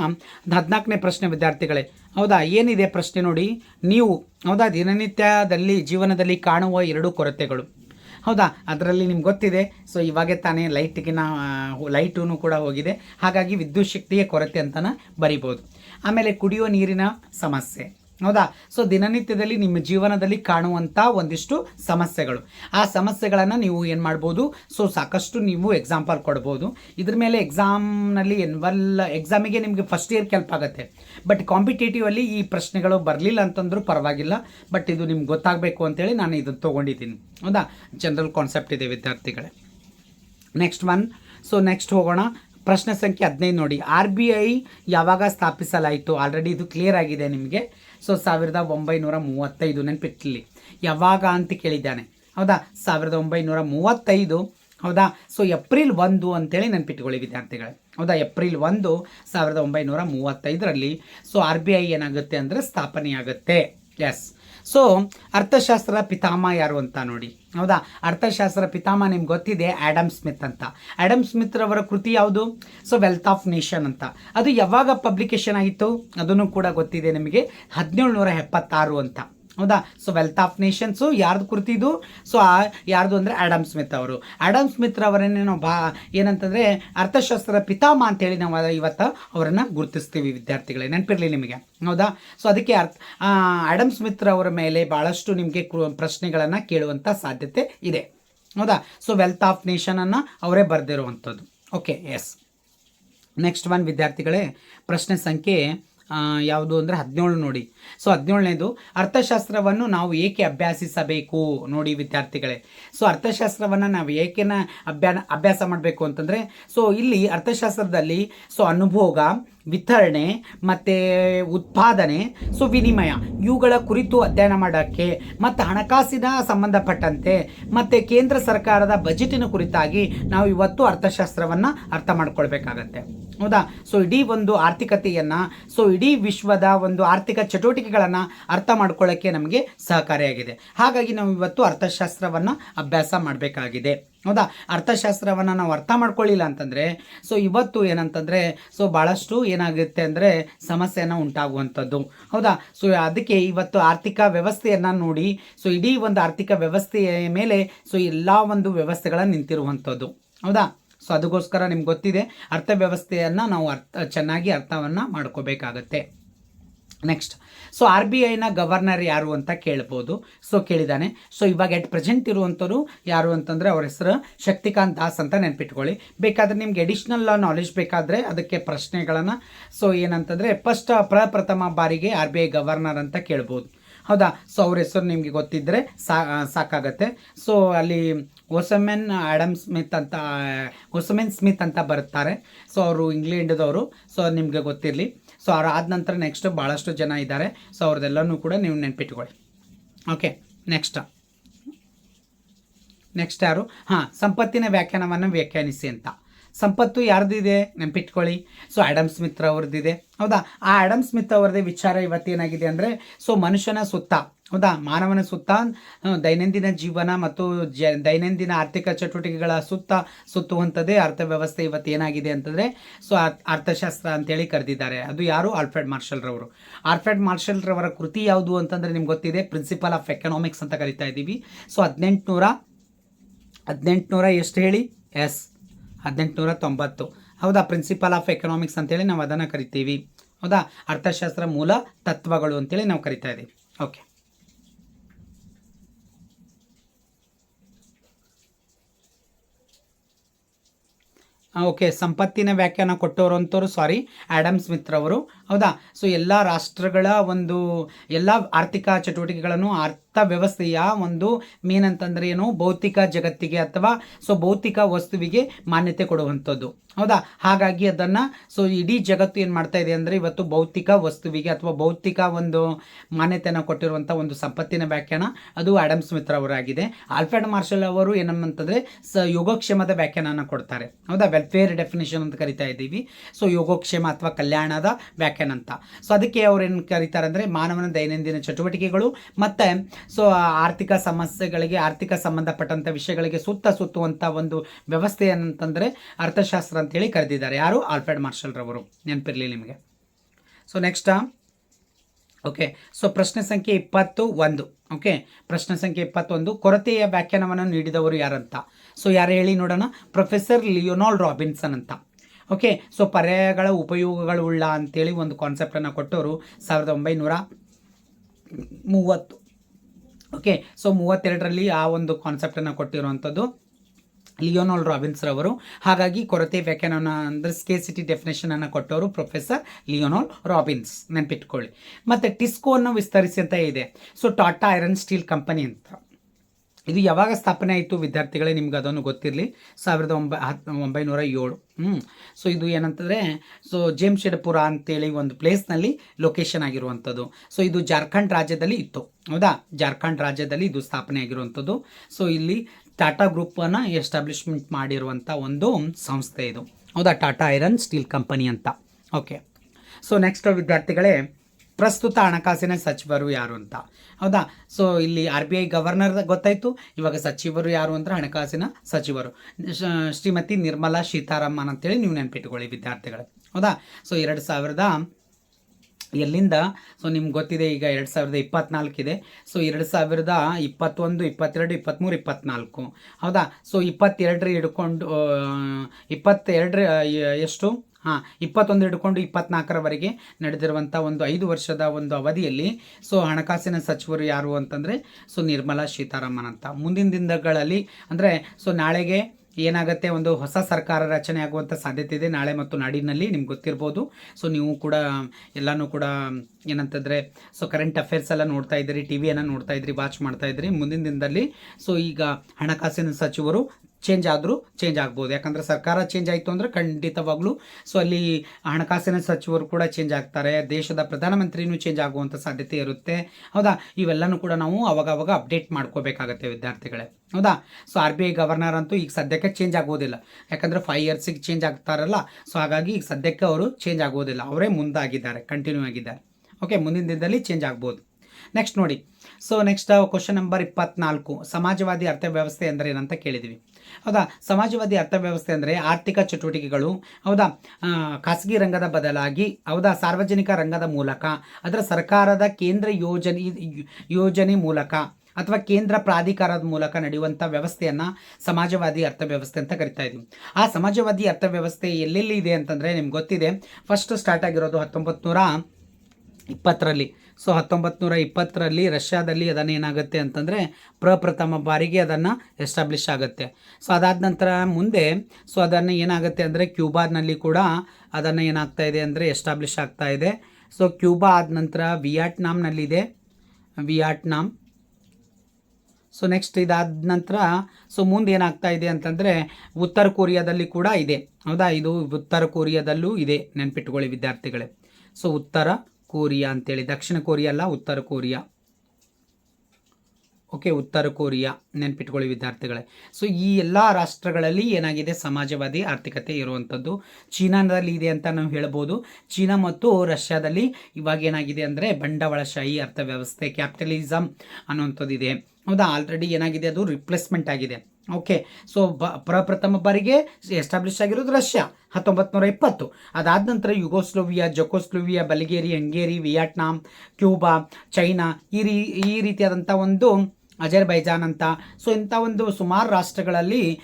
ಹದಿನಾಲ್ಕನೇ ಪ್ರಶ್ನೆ ವಿದ್ಯಾರ್ಥಿಗಳೇ. ಹೌದಾ, ಏನಿದೆ ಪ್ರಶ್ನೆ ನೋಡಿ? ನೀವು, ಹೌದಾ, ದಿನನಿತ್ಯದಲ್ಲಿ ಜೀವನದಲ್ಲಿ ಕಾಣುವ ಎರಡು ಕೊರತೆಗಳು. ಹೌದಾ, ಅದರಲ್ಲಿ ನಿಮ್ಗೆ ಗೊತ್ತಿದೆ. ಸೊ ಇವಾಗೆ ತಾನೇ ಲೈಟ್ಗಿನ ಲೈಟೂ ಕೂಡ ಹೋಗಿದೆ. ಹಾಗಾಗಿ ವಿದ್ಯುತ್ ಶಕ್ತಿಯ ಕೊರತೆ ಅಂತಲೇ ಬರಿಬೋದು. ಆಮೇಲೆ ಕುಡಿಯುವ ನೀರಿನ ಸಮಸ್ಯೆ. ಹೌದಾ? ಸೊ ದಿನನಿತ್ಯದಲ್ಲಿ ನಿಮ್ಮ ಜೀವನದಲ್ಲಿ ಕಾಣುವಂಥ ಒಂದಿಷ್ಟು ಸಮಸ್ಯೆಗಳು. ಆ ಸಮಸ್ಯೆಗಳನ್ನು ನೀವು ಏನು ಮಾಡ್ಬೋದು? ಸೊ ಸಾಕಷ್ಟು ನೀವು ಎಕ್ಸಾಂಪಲ್ ಕೊಡ್ಬೋದು. ಇದ್ರ ಮೇಲೆ ಎಕ್ಸಾಮ್ನಲ್ಲಿ ಎನ್ವಲ್ ಎಕ್ಸಾಮಿಗೆ ನಿಮಗೆ ಫಸ್ಟ್ ಇಯರ್ ಕೆಲ್ಪ್ ಆಗುತ್ತೆ. ಬಟ್ ಕಾಂಪಿಟೇಟಿವ್ ಅಲ್ಲಿ ಈ ಪ್ರಶ್ನೆಗಳು ಬರಲಿಲ್ಲ ಅಂತಂದ್ರೂ ಪರವಾಗಿಲ್ಲ. ಬಟ್ ಇದು ನಿಮ್ಗೆ ಗೊತ್ತಾಗಬೇಕು ಅಂತೇಳಿ ನಾನು ಇದನ್ನು ತೊಗೊಂಡಿದ್ದೀನಿ. ಹೌದಾ? ಜನರಲ್ ಕಾನ್ಸೆಪ್ಟ್ ಇದೆ, ವಿದ್ಯಾರ್ಥಿಗಳೇ. ನೆಕ್ಸ್ಟ್ ಒನ್ ಸೊ ನೆಕ್ಸ್ಟ್ ಹೋಗೋಣ. ಪ್ರಶ್ನೆ ಸಂಖ್ಯೆ ಹದಿನೈದು ನೋಡಿ. ಆರ್ ಬಿ ಐ ಯಾವಾಗ ಸ್ಥಾಪಿಸಲಾಯಿತು? ಆಲ್ರೆಡಿ ಇದು ಕ್ಲಿಯರ್ ಆಗಿದೆ ನಿಮಗೆ. ಸೊ, ಸಾವಿರದ ಒಂಬೈನೂರ ಮೂವತ್ತೈದು ನೆನಪಿಟ್ಟಲಿ ಯಾವಾಗ ಅಂತ ಕೇಳಿದ್ದಾನೆ. ಹೌದಾ? ಸಾವಿರದ ಒಂಬೈನೂರ ಮೂವತ್ತೈದು. ಹೌದಾ? ಸೊ, ಏಪ್ರಿಲ್ ಒಂದು ಅಂತೇಳಿ ನೆನಪಿಟ್ಕೊಳ್ಳಿ, ವಿದ್ಯಾರ್ಥಿಗಳೇ. ಹೌದಾ? ಏಪ್ರಿಲ್ ಒಂದು, ಸಾವಿರದ ಒಂಬೈನೂರ ಮೂವತ್ತೈದರಲ್ಲಿ. ಸೊ, ಆರ್ ಬಿ ಐ ಏನಾಗುತ್ತೆ ಅಂದರೆ ಸ್ಥಾಪನೆಯಾಗುತ್ತೆ. ಎಸ್ ಸೊ ಅರ್ಥಶಾಸ್ತ್ರದ ಪಿತಾಮ ಯಾರು ಅಂತ ನೋಡಿ. ಹೌದಾ? ಅರ್ಥಶಾಸ್ತ್ರ ಪಿತಾಮ ನಿಮ್ಗೆ ಗೊತ್ತಿದೆ ಆ್ಯಡಮ್ ಸ್ಮಿತ್ ಅಂತ. ಆ್ಯಡಮ್ ಸ್ಮಿತ್ ರವರ ಕೃತಿ ಯಾವುದು? ಸೊ ವೆಲ್ತ್ ಆಫ್ ನೇಷನ್ ಅಂತ. ಅದು ಯಾವಾಗ ಪಬ್ಲಿಕೇಶನ್ ಆಯಿತು ಅದನ್ನು ಕೂಡ ಗೊತ್ತಿದೆ ನಿಮಗೆ. ಹದಿನೇಳು ನೂರ ಎಪ್ಪತ್ತಾರು ಅಂತ. ಹೌದಾ? ಸೊ ವೆಲ್ತ್ ಆಫ್ ನೇಷನ್ಸು ಯಾರ್ದು ಕುರ್ತಿದ್ದು ಸೊ ಯಾರ್ದು ಅಂದರೆ ಆಡಮ್ ಸ್ಮಿತ್ ಅವರು. ಆಡಮ್ ಸ್ಮಿತ್ ಅವರನ್ನೇ ನಾವು ಬಾ ಏನಂತಂದರೆ ಅರ್ಥಶಾಸ್ತ್ರದ ಪಿತಾಮ ಅಂತೇಳಿ ನಾವು ಇವತ್ತು ಅವರನ್ನು ಗುರುತಿಸ್ತೀವಿ ವಿದ್ಯಾರ್ಥಿಗಳೇ. ನೆನಪಿರಲಿ ನಿಮಗೆ. ಹೌದಾ? ಸೊ ಅದಕ್ಕೆ ಅರ್ಥ ಆಡಮ್ ಸ್ಮಿತ್ ಅವರ ಮೇಲೆ ಭಾಳಷ್ಟು ನಿಮಗೆ ಪ್ರಶ್ನೆಗಳನ್ನು ಕೇಳುವಂಥ ಸಾಧ್ಯತೆ ಇದೆ. ಹೌದಾ? ಸೊ ವೆಲ್ತ್ ಆಫ್ ನೇಷನನ್ನು ಅವರೇ ಬರೆದಿರುವಂಥದ್ದು ಓಕೆ ಎಸ್ ನೆಕ್ಸ್ಟ್ ಒನ್ ವಿದ್ಯಾರ್ಥಿಗಳೇ ಪ್ರಶ್ನೆ ಸಂಖ್ಯೆ ಆ, ಯಾವುದು ಅಂದರೆ ಹದಿನೇಳು ನೋಡಿ. ಸೊ ಹದಿನೇಳನೇದು ಅರ್ಥಶಾಸ್ತ್ರವನ್ನು ನಾವು ಏಕೆ ಅಭ್ಯಾಸಿಸಬೇಕು ನೋಡಿ ವಿದ್ಯಾರ್ಥಿಗಳೇ. ಸೊ ಅರ್ಥಶಾಸ್ತ್ರವನ್ನು ನಾವು ಏಕೆನ ಅಭ್ಯಾನ, ಅಭ್ಯಾಸ ಮಾಡಬೇಕು ಅಂತಂದರೆ ಸೊ ಇಲ್ಲಿ ಅರ್ಥಶಾಸ್ತ್ರದಲ್ಲಿ ಸೊ ಅನುಭೋಗ, ವಿತರಣೆ ಮತ್ತು ಉತ್ಪಾದನೆ ಸೊ ವಿನಿಮಯ ಇವುಗಳ ಕುರಿತು ಅಧ್ಯಯನ ಮಾಡೋಕ್ಕೆ ಮತ್ತು ಹಣಕಾಸಿನ ಸಂಬಂಧಪಟ್ಟಂತೆ ಮತ್ತು ಕೇಂದ್ರ ಸರ್ಕಾರದ ಬಜೆಟಿನ ಕುರಿತಾಗಿ ನಾವು ಇವತ್ತು ಅರ್ಥಶಾಸ್ತ್ರವನ್ನು ಅರ್ಥ ಮಾಡ್ಕೊಳ್ಬೇಕಾಗತ್ತೆ. ಹೌದಾ? ಸೊ ಇಡೀ ಒಂದು ಆರ್ಥಿಕತೆಯನ್ನು ಸೊ ಇಡೀ ವಿಶ್ವದ ಒಂದು ಆರ್ಥಿಕ ಚಟುವಟಿಕೆಗಳನ್ನು ಅರ್ಥ ಮಾಡ್ಕೊಳ್ಳೋಕ್ಕೆ ನಮಗೆ ಸಹಕಾರಿಯಾಗಿದೆ. ಹಾಗಾಗಿ ನಾವು ಇವತ್ತು ಅರ್ಥಶಾಸ್ತ್ರವನ್ನು ಅಭ್ಯಾಸ ಮಾಡಬೇಕಾಗಿದೆ. ಹೌದಾ? ಅರ್ಥಶಾಸ್ತ್ರವನ್ನು ನಾವು ಅರ್ಥ ಮಾಡ್ಕೊಳ್ಳಿಲ್ಲ ಅಂತಂದರೆ, ಸೊ ಇವತ್ತು ಏನಂತಂದರೆ, ಸೊ ಭಾಳಷ್ಟು ಏನಾಗುತ್ತೆ ಅಂದರೆ ಸಮಸ್ಯೆನ ಉಂಟಾಗುವಂಥದ್ದು. ಹೌದಾ? ಸೊ ಅದಕ್ಕೆ ಇವತ್ತು ಆರ್ಥಿಕ ವ್ಯವಸ್ಥೆಯನ್ನು ನೋಡಿ, ಸೊ ಇಡೀ ಒಂದು ಆರ್ಥಿಕ ವ್ಯವಸ್ಥೆಯ ಮೇಲೆ, ಸೊ ಎಲ್ಲ ಒಂದು ವ್ಯವಸ್ಥೆಗಳನ್ನು ನಿಂತಿರುವಂಥದ್ದು. ಹೌದಾ? ಸೊ ಅದಕ್ಕೋಸ್ಕರ ನಿಮ್ಗೆ ಗೊತ್ತಿದೆ, ಅರ್ಥವ್ಯವಸ್ಥೆಯನ್ನು ನಾವು ಅರ್ಥ, ಚೆನ್ನಾಗಿ ಅರ್ಥವನ್ನು ಮಾಡ್ಕೋಬೇಕಾಗತ್ತೆ. ನೆಕ್ಸ್ಟ್ ಸೊ ಆರ್ ಬಿ ಐನ ಗವರ್ನರ್ ಯಾರು ಅಂತ ಕೇಳ್ಬೋದು. ಸೊ ಕೇಳಿದ್ದಾನೆ ಸೊ ಇವಾಗ ಎಟ್ ಪ್ರೆಸೆಂಟ್ ಇರುವಂಥವ್ರು ಯಾರು ಅಂತಂದರೆ ಅವ್ರ ಹೆಸರು ಶಕ್ತಿಕಾಂತ್ ದಾಸ್ ಅಂತ ನೆನ್ಪಿಟ್ಕೊಳ್ಳಿ. ಬೇಕಾದರೆ ನಿಮ್ಗೆ ಎಡಿಷ್ನಲ್ ನಾಲೆಜ್ ಬೇಕಾದರೆ ಅದಕ್ಕೆ ಪ್ರಶ್ನೆಗಳನ್ನು ಸೊ ಏನಂತಂದರೆ ಫಸ್ಟ್ ಪ್ರಪ್ರಥಮ ಬಾರಿಗೆ ಆರ್ ಬಿ ಐ ಗವರ್ನರ್ ಅಂತ ಕೇಳ್ಬೋದು. ಹೌದಾ? ಸೊ ಅವ್ರ ಹೆಸರು ನಿಮಗೆ ಗೊತ್ತಿದ್ದರೆ ಸಾ ಸಾಕಾಗತ್ತೆ. ಸೊ ಅಲ್ಲಿ ಒಸಮೆನ್ ಆ್ಯಡಮ್ ಸ್ಮಿತ್ ಅಂತ ಒಸಮೆನ್ ಸ್ಮಿತ್ ಅಂತ ಬರುತ್ತಾರೆ. ಸೊ ಅವರು ಇಂಗ್ಲೆಂಡ್ದವರು. ಸೊ ನಿಮಗೆ ಗೊತ್ತಿರಲಿ. ಸೊ ಅವ್ರು ಆದ ನಂತರ ನೆಕ್ಸ್ಟ್ ಭಾಳಷ್ಟು ಜನ ಇದ್ದಾರೆ. ಸೊ ಅವ್ರದ್ದೆಲ್ಲನೂ ಕೂಡ ನೀವು ನೆನ್ಪಿಟ್ಕೊಳ್ಳಿ. ಓಕೆ ನೆಕ್ಸ್ಟ್ ನೆಕ್ಸ್ಟ್ ಯಾರು? ಹಾಂ, ಸಂಪತ್ತಿನ ವ್ಯಾಖ್ಯಾನವನ್ನು ವ್ಯಾಖ್ಯಾನಿಸಿ ಅಂತ. ಸಂಪತ್ತು ಯಾರ್ದಿದೆ ನೆನ್ಪಿಟ್ಕೊಳ್ಳಿ. ಸೊ ಆ್ಯಡಮ್ ಸ್ಮಿತ್ ಅವ್ರದ್ದಿದೆ ಹೌದಾ? ಆ ಆಡಮ್ ಸ್ಮಿತ್ ಅವರದೇ ವಿಚಾರ ಇವತ್ತೇನಾಗಿದೆ ಅಂದರೆ ಸೊ ಮನುಷ್ಯನ ಸುತ್ತ, ಹೌದಾ? ಮಾನವನ ಸುತ್ತ ದೈನಂದಿನ ಜೀವನ ಮತ್ತು ಜ, ದೈನಂದಿನ ಆರ್ಥಿಕ ಚಟುವಟಿಕೆಗಳ ಸುತ್ತ ಸುತ್ತುವಂಥದ್ದೇ ಅರ್ಥವ್ಯವಸ್ಥೆ ಇವತ್ತು ಏನಾಗಿದೆ ಅಂತಂದರೆ ಸೊ ಅರ್- ಅರ್ಥಶಾಸ್ತ್ರ ಅಂತೇಳಿ ಕರೆದಿದ್ದಾರೆ. ಅದು ಯಾರು? ಆಲ್ಫ್ರೆಡ್ ಮಾರ್ಷಲ್ರವರು ಆಲ್ಫ್ರೆಡ್ ಮಾರ್ಷಲ್ರವರ ಕೃತಿ ಯಾವುದು ಅಂತಂದರೆ ನಿಮ್ಗೆ ಗೊತ್ತಿದೆ ಪ್ರಿನ್ಸಿಪಲ್ ಆಫ್ ಎಕನಾಮಿಕ್ಸ್ ಅಂತ ಕರಿತಾ ಇದ್ದೀವಿ. ಸೊ ಹದಿನೆಂಟುನೂರ ಹದಿನೆಂಟುನೂರ ಎಷ್ಟು ಹೇಳಿ? ಎಸ್. ಹದಿನೆಂಟುನೂರ ತೊಂಬತ್ತು ಹೌದಾ ಪ್ರಿನ್ಸಿಪಲ್ ಆಫ್ ಎಕನಾಮಿಕ್ಸ್ ಅಂತೇಳಿ ನಾವು ಅದನ್ನು ಕರಿತೀವಿ. ಹೌದಾ, ಅರ್ಥಶಾಸ್ತ್ರ ಮೂಲ ತತ್ವಗಳು ಅಂತೇಳಿ ನಾವು ಕರಿತಾ ಇದ್ದೀವಿ ಓಕೆ. ಓಕೆ, ಸಂಪತ್ತಿನ ವ್ಯಾಖ್ಯಾನ ಕೊಟ್ಟವರು ಅಂತವರು ಸಾರಿ ಸ್ಮಿತ್ ಸ್ಮಿತ್ರವರು ಹೌದಾ ಸೊ ಎಲ್ಲ ರಾಷ್ಟ್ರಗಳ ಒಂದು, ಎಲ್ಲ ಆರ್ಥಿಕ ಚಟುವಟಿಕೆಗಳನ್ನು ಅರ್ಥವ್ಯವಸ್ಥೆಯ ಒಂದು ಮೇನ್ ಅಂತಂದ್ರೆ ಏನು? ಭೌತಿಕ ಜಗತ್ತಿಗೆ ಅಥವಾ ಸೊ ಭೌತಿಕ ವಸ್ತುವಿಗೆ ಮಾನ್ಯತೆ ಕೊಡುವಂಥದ್ದು. ಹೌದಾ? ಹಾಗಾಗಿ ಅದನ್ನು ಸೊ ಇಡೀ ಜಗತ್ತು ಏನು ಮಾಡ್ತಾ ಇದೆ ಅಂದರೆ ಇವತ್ತು ಭೌತಿಕ ವಸ್ತುವಿಗೆ ಅಥವಾ ಭೌತಿಕ ಒಂದು ಮಾನ್ಯತೆಯನ್ನು ಕೊಟ್ಟಿರುವಂಥ ಒಂದು ಸಂಪತ್ತಿನ ವ್ಯಾಖ್ಯಾನ ಅದು ಆಡಮ್ ಸ್ಮಿತ್ ಅವರಾಗಿದೆ ಆಲ್ಫ್ರೆಡ್ ಮಾರ್ಷಲ್ ಅವರು ಏನಂತಂದ್ರೆ ಸ ಯೋಗಕ್ಷೇಮದ ವ್ಯಾಖ್ಯಾನನ ಕೊಡ್ತಾರೆ. ಹೌದಾ? ವೆಲ್ಫೇರ್ ಡೆಫಿನೇಷನ್ ಅಂತ ಕರಿತಾ ಇದ್ದೀವಿ. ಸೊ ಯೋಗಕ್ಷೇಮ ಅಥವಾ ಕಲ್ಯಾಣದ ವ್ಯಾಖ್ಯಾನ ಅಂತ. ಸೊ ಅದಕ್ಕೆ ಅವ್ರು ಏನು ಕರೀತಾರೆ ಅಂದರೆ ಮಾನವನ ದೈನಂದಿನ ಚಟುವಟಿಕೆಗಳು ಮತ್ತು ಸೊ ಆರ್ಥಿಕ ಸಮಸ್ಯೆಗಳಿಗೆ, ಆರ್ಥಿಕ ಸಂಬಂಧಪಟ್ಟಂಥ ವಿಷಯಗಳಿಗೆ ಸುತ್ತ ಸುತ್ತುವಂಥ ಒಂದು ವ್ಯವಸ್ಥೆ ಏನಂತಂದರೆ ಅರ್ಥಶಾಸ್ತ್ರ ಅಂತೇಳಿ ಕರೆದಿದ್ದಾರೆ. ಯಾರು? ಆಲ್ಫ್ರೆಡ್ ಮಾರ್ಷಲ್ರವರು ನೆನಪಿರಲಿ ನಿಮಗೆ. ಸೊ ನೆಕ್ಸ್ಟ ಓಕೆ ಸೊ ಪ್ರಶ್ನೆ ಸಂಖ್ಯೆ ಇಪ್ಪತ್ತು ಒಂದು. ಓಕೆ ಪ್ರಶ್ನೆ ಸಂಖ್ಯೆ ಇಪ್ಪತ್ತೊಂದು. ಕೊರತೆಯ ವ್ಯಾಖ್ಯಾನವನ್ನು ನೀಡಿದವರು ಯಾರಂತ? ಸೊ ಯಾರು ಹೇಳಿ ನೋಡೋಣ? ಪ್ರೊಫೆಸರ್ ಲಿಯೋನಾಲ್ ರಾಬಿನ್ಸನ್ ಅಂತ. ಓಕೆ ಸೊ ಪರ್ಯಾಯಗಳ ಉಪಯೋಗಗಳು ಉಳ್ಳ ಅಂತೇಳಿ ಒಂದು ಕಾನ್ಸೆಪ್ಟನ್ನು ಕೊಟ್ಟವರು ಸಾವಿರದ ಒಂಬೈನೂರ ಮೂವತ್ತು. ಓಕೆ ಸೊ ಮೂವತ್ತೆರಡರಲ್ಲಿ ಆ ಒಂದು ಕಾನ್ಸೆಪ್ಟನ್ನು ಕೊಟ್ಟಿರುವಂಥದ್ದು ಲಿಯೋನಾಲ್ ರಾಬಿನ್ಸ್ ರವರು. ಹಾಗಾಗಿ ಕೊರತೆ ವ್ಯಾಖ್ಯಾನವನ್ನು ಅಂದರೆ ಸ್ಕೇಸಿಟಿ ಡೆಫಿನೇಷನನ್ನು ಕೊಟ್ಟವರು ಪ್ರೊಫೆಸರ್ ಲಿಯೋನಾಲ್ ರಾಬಿನ್ಸ್ ನೆನಪಿಟ್ಕೊಳ್ಳಿ. ಮತ್ತು ಟಿಸ್ಕೋವನ್ನು ವಿಸ್ತರಿಸಿ ಅಂತ ಇದೆ. So Tata iron steel company ಅಂತ. ಇದು ಯಾವಾಗ ಸ್ಥಾಪನೆ ಆಯಿತು ವಿದ್ಯಾರ್ಥಿಗಳೇ ನಿಮ್ಗೆ ಅದನ್ನು ಗೊತ್ತಿರಲಿ. ಸಾವಿರದ ಒಂಬ, ಹತ್, ಒಂಬೈನೂರ ಏಳು. ಹ್ಞೂ ಸೊ ಇದು ಏನಂತಂದರೆ ಸೊ ಜೇಮ್ಶೆಡ್ಪುರ ಅಂತೇಳಿ ಒಂದು ಪ್ಲೇಸ್ನಲ್ಲಿ ಲೊಕೇಶನ್ ಆಗಿರುವಂಥದ್ದು. ಸೊ ಇದು ಜಾರ್ಖಂಡ್ ರಾಜ್ಯದಲ್ಲಿ ಇತ್ತು. ಹೌದಾ? ಜಾರ್ಖಂಡ್ ರಾಜ್ಯದಲ್ಲಿ ಇದು ಸ್ಥಾಪನೆ ಆಗಿರುವಂಥದ್ದು. ಸೊ ಇಲ್ಲಿ ಟಾಟಾ ಗ್ರೂಪನ್ನು ಎಸ್ಟಾಬ್ಲಿಷ್ಮೆಂಟ್ ಮಾಡಿರುವಂಥ ಒಂದು ಸಂಸ್ಥೆ ಇದು. ಹೌದಾ? ಟಾಟಾ ಐರನ್ ಸ್ಟೀಲ್ ಕಂಪನಿ ಅಂತ. ಓಕೆ ಸೊ ನೆಕ್ಸ್ಟ್ ವಿದ್ಯಾರ್ಥಿಗಳೇ ಪ್ರಸ್ತುತ ಹಣಕಾಸಿನ ಸಚಿವರು ಯಾರು ಅಂತ. ಹೌದಾ? ಸೊ ಇಲ್ಲಿ ಆರ್ ಬಿ ಐ ಗವರ್ನರ್ ಗೊತ್ತಾಯಿತು. ಇವಾಗ ಸಚಿವರು ಯಾರು ಅಂದ್ರೆ ಹಣಕಾಸಿನ ಸಚಿವರು. ಶ್ರೀಮತಿ ನಿರ್ಮಲಾ ಸೀತಾರಾಮನ್ ಅಂತೇಳಿ ನೀವು ನೆನ್ಪಿಟ್ಕೊಳ್ಳಿ, ವಿದ್ಯಾರ್ಥಿಗಳು. ಹೌದಾ? ಸೊ ಎರಡು ಸಾವಿರದ ಎಲ್ಲಿಂದ? ಸೊ ನಿಮ್ಗೆ ಗೊತ್ತಿದೆ, ಈಗ ಎರಡು ಸಾವಿರದ ಇಪ್ಪತ್ನಾಲ್ಕಿದೆ ಸೊ ಎರಡು ಸಾವಿರದ ಇಪ್ಪತ್ತೊಂದು, ಇಪ್ಪತ್ತೆರಡು ಇಪ್ಪತ್ತ್ಮೂರು ಇಪ್ಪತ್ತ್ನಾಲ್ಕು ಹೌದಾ? ಸೊ ಇಪ್ಪತ್ತೆರಡರ ಹಿಡ್ಕೊಂಡು ಇಪ್ಪತ್ತೆರಡ್ರ ಎಷ್ಟು? ಹಾಂ, ಇಪ್ಪತ್ತೊಂದು ಹಿಡ್ಕೊಂಡು ಇಪ್ಪತ್ನಾಲ್ಕರವರೆಗೆ ನಡೆದಿರುವಂಥ ಒಂದು ಐದು ವರ್ಷದ ಒಂದು ಅವಧಿಯಲ್ಲಿ ಸೊ ಹಣಕಾಸಿನ ಸಚಿವರು ಯಾರು ಅಂತಂದರೆ ಸೊ ನಿರ್ಮಲಾ ಸೀತಾರಾಮನ್ ಅಂತ. ಮುಂದಿನ ದಿನಗಳಲ್ಲಿ, ಅಂದರೆ ಸೊ ನಾಳೆಗೆ ಏನಾಗುತ್ತೆ? ಒಂದು ಹೊಸ ಸರ್ಕಾರ ರಚನೆ ಆಗುವಂಥ ಸಾಧ್ಯತೆ ಇದೆ. ನಾಳೆ ಮತ್ತು ನಾಡಿನಲ್ಲಿ ನಿಮ್ಗೆ ಗೊತ್ತಿರ್ಬೋದು. ಸೊ ನೀವು ಕೂಡ, ಎಲ್ಲನೂ ಕೂಡ, ಏನಂತಂದರೆ ಸೊ ಕರೆಂಟ್ ಅಫೇರ್ಸ್ ಎಲ್ಲ ನೋಡ್ತಾ ಇದ್ದೀರಿ ಟಿ ವಿಯನ್ನು ನೋಡ್ತಾ ಇದ್ರಿ ವಾಚ್ ಮಾಡ್ತಾ ಇದ್ರಿ ಮುಂದಿನ ದಿನದಲ್ಲಿ ಸೊ ಈಗ ಹಣಕಾಸಿನ ಸಚಿವರು ಚೇಂಜ್ ಆದರೂ ಚೇಂಜ್ ಆಗ್ಬೋದು. ಯಾಕಂದರೆ ಸರ್ಕಾರ ಚೇಂಜ್ ಆಯಿತು ಅಂದರೆ ಖಂಡಿತವಾಗ್ಲೂ. ಸೊ ಅಲ್ಲಿ ಹಣಕಾಸಿನ ಸಚಿವರು ಕೂಡ ಚೇಂಜ್ ಆಗ್ತಾರೆ. ದೇಶದ ಪ್ರಧಾನಮಂತ್ರಿನೂ ಚೇಂಜ್ ಆಗುವಂಥ ಸಾಧ್ಯತೆ ಇರುತ್ತೆ. ಹೌದಾ? ಇವೆಲ್ಲನೂ ಕೂಡ ನಾವು ಅವಾಗವಾಗ ಅವಾಗ ಅಪ್ಡೇಟ್ ಮಾಡ್ಕೋಬೇಕಾಗತ್ತೆ ವಿದ್ಯಾರ್ಥಿಗಳೇ. ಹೌದಾ? So R B I governor ಅಂತೂ ಈಗ ಸದ್ಯಕ್ಕೆ ಚೇಂಜ್ ಆಗೋದಿಲ್ಲ. ಯಾಕಂದರೆ ಫೈವ್ ಇಯರ್ಸಿಗೆ ಚೇಂಜ್ ಆಗ್ತಾರಲ್ಲ. ಸೊ ಹಾಗಾಗಿ ಈಗ ಸದ್ಯಕ್ಕೆ ಅವರು ಚೇಂಜ್ ಆಗೋದಿಲ್ಲ. ಅವರೇ ಮುಂದಾಗಿದ್ದಾರೆ ಕಂಟಿನ್ಯೂ ಆಗಿದ್ದಾರೆ. ಓಕೆ ಮುಂದಿನ ದಿನದಲ್ಲಿ ಚೇಂಜ್ ಆಗ್ಬೋದು. ನೆಕ್ಸ್ಟ್ ನೋಡಿ. ಸೊ ನೆಕ್ಸ್ಟ್ ಕ್ವಶನ್ ನಂಬರ್ ಇಪ್ಪತ್ನಾಲ್ಕು. ಸಮಾಜವಾದಿ ಅರ್ಥವ್ಯವಸ್ಥೆ ಅಂದರೆ ಏನಂತ ಕೇಳಿದ್ವಿ ಹೌದಾ? ಸಮಾಜವಾದಿ ಅರ್ಥವ್ಯವಸ್ಥೆ ಅಂದರೆ ಆರ್ಥಿಕ ಚಟುವಟಿಕೆಗಳು, ಹೌದಾ? ಖಾಸಗಿ ರಂಗದ ಬದಲಾಗಿ, ಹೌದಾ? ಸಾರ್ವಜನಿಕ ರಂಗದ ಮೂಲಕ, ಅದರ ಸರ್ಕಾರದ ಕೇಂದ್ರ ಯೋಜನೆ ಯೋಜನೆ ಮೂಲಕ, ಅಥವಾ ಕೇಂದ್ರ ಪ್ರಾಧಿಕಾರದ ಮೂಲಕ ನಡೆಯುವಂಥ ವ್ಯವಸ್ಥೆಯನ್ನು ಸಮಾಜವಾದಿ ಅರ್ಥವ್ಯವಸ್ಥೆ ಅಂತ ಕರಿತಾ ಇದ್ವಿ. ಆ ಸಮಾಜವಾದಿ ಅರ್ಥವ್ಯವಸ್ಥೆ ಎಲ್ಲೆಲ್ಲಿ ಇದೆ ಅಂತಂದರೆ ನಿಮ್ಗೆ ಗೊತ್ತಿದೆ. ಫಸ್ಟ್ ಸ್ಟಾರ್ಟ್ ಆಗಿರೋದು ಹತ್ತೊಂಬತ್ತು ನೂರ ಇಪ್ಪತ್ತರಲ್ಲಿ. ಸೊ ಹತ್ತೊಂಬತ್ತು ನೂರ ಇಪ್ಪತ್ತರಲ್ಲಿ ರಷ್ಯಾದಲ್ಲಿ ಅದನ್ನು ಏನಾಗುತ್ತೆ ಅಂತಂದರೆ ಪ್ರಪ್ರಥಮ ಬಾರಿಗೆ ಅದನ್ನು ಎಸ್ಟಾಬ್ಲಿಷ್ ಆಗುತ್ತೆ. ಸೊ ಅದಾದ ನಂತರ ಮುಂದೆ ಸೊ ಅದನ್ನು ಏನಾಗುತ್ತೆ ಅಂದರೆ ಕ್ಯೂಬಾದಲ್ಲಿ ಕೂಡ ಅದನ್ನು ಏನಾಗ್ತಾ ಇದೆ ಅಂದರೆ ಎಸ್ಟಾಬ್ಲಿಷ್ ಆಗ್ತಾ ಇದೆ. ಸೊ ಕ್ಯೂಬಾ ಆದ ನಂತರ ವಿಯಟ್ನಾಂನಲ್ಲಿದೆ. ವಿಯಟ್ನಾಂ. ಸೊ ನೆಕ್ಸ್ಟ್ ಇದಾದ ನಂತರ ಸೊ ಮುಂದೆ ಏನಾಗ್ತಾ ಇದೆ ಅಂತಂದರೆ ಉತ್ತರ ಕೊರಿಯಾದಲ್ಲಿ ಕೂಡ ಇದೆ. ಹೌದಾ? ಇದು ಉತ್ತರ ಕೊರಿಯಾದಲ್ಲೂ ಇದೆ ನೆನ್ಪಿಟ್ಕೊಳ್ಳಿ ವಿದ್ಯಾರ್ಥಿಗಳೇ. ಸೊ ಉತ್ತರ ಕೊರಿಯಾ ಅಂತೇಳಿ. ದಕ್ಷಿಣ ಕೊರಿಯಾ ಅಲ್ಲ, ಉತ್ತರ ಕೊರಿಯಾ. ಓಕೆ ಉತ್ತರ ಕೊರಿಯಾ ನೆನ್ಪಿಟ್ಕೊಳ್ಳಿ ವಿದ್ಯಾರ್ಥಿಗಳೇ. ಸೊ ಈ ಎಲ್ಲ ರಾಷ್ಟ್ರಗಳಲ್ಲಿ ಏನಾಗಿದೆ? ಸಮಾಜವಾದಿ ಆರ್ಥಿಕತೆ ಇರುವಂಥದ್ದು. ಚೀನಾದಲ್ಲಿ ಇದೆ ಅಂತ ನಾವು ಹೇಳ್ಬೋದು. ಚೀನಾ ಮತ್ತು ರಷ್ಯಾದಲ್ಲಿ ಇವಾಗ ಏನಾಗಿದೆ ಅಂದರೆ ಬಂಡವಾಳಶಾಹಿ ಅರ್ಥವ್ಯವಸ್ಥೆ ಕ್ಯಾಪಿಟಲಿಸಮ್ ಅನ್ನುವಂಥದ್ದು ಇದೆ ಹೌದಾ? ಆಲ್ರೆಡಿ ಏನಾಗಿದೆ? ಅದು ರಿಪ್ಲೇಸ್ಮೆಂಟ್ ಆಗಿದೆ. ಓಕೆ ಸೊ ಬ, ಪ್ರಪ್ರಥಮ ಬಾರಿಗೆ ಎಸ್ಟಾಬ್ಲಿಷ್ ಆಗಿರೋದು ರಷ್ಯಾ ಹತ್ತೊಂಬತ್ತು ನೂರ ಇಪ್ಪತ್ತು ಅದಾದ ನಂತರ Yugoslavia, Czechoslovakia, Bulgaria, Hungary, Vietnam, Cuba, China ಈ ರೀ, ಈ ರೀತಿಯಾದಂಥ ಒಂದು ಅಜರ್ಬೈಜಾನ್ ಅಂತ. ಸೊ ಇಂಥ ಒಂದು ಸುಮಾರು ರಾಷ್ಟ್ರಗಳಲ್ಲಿ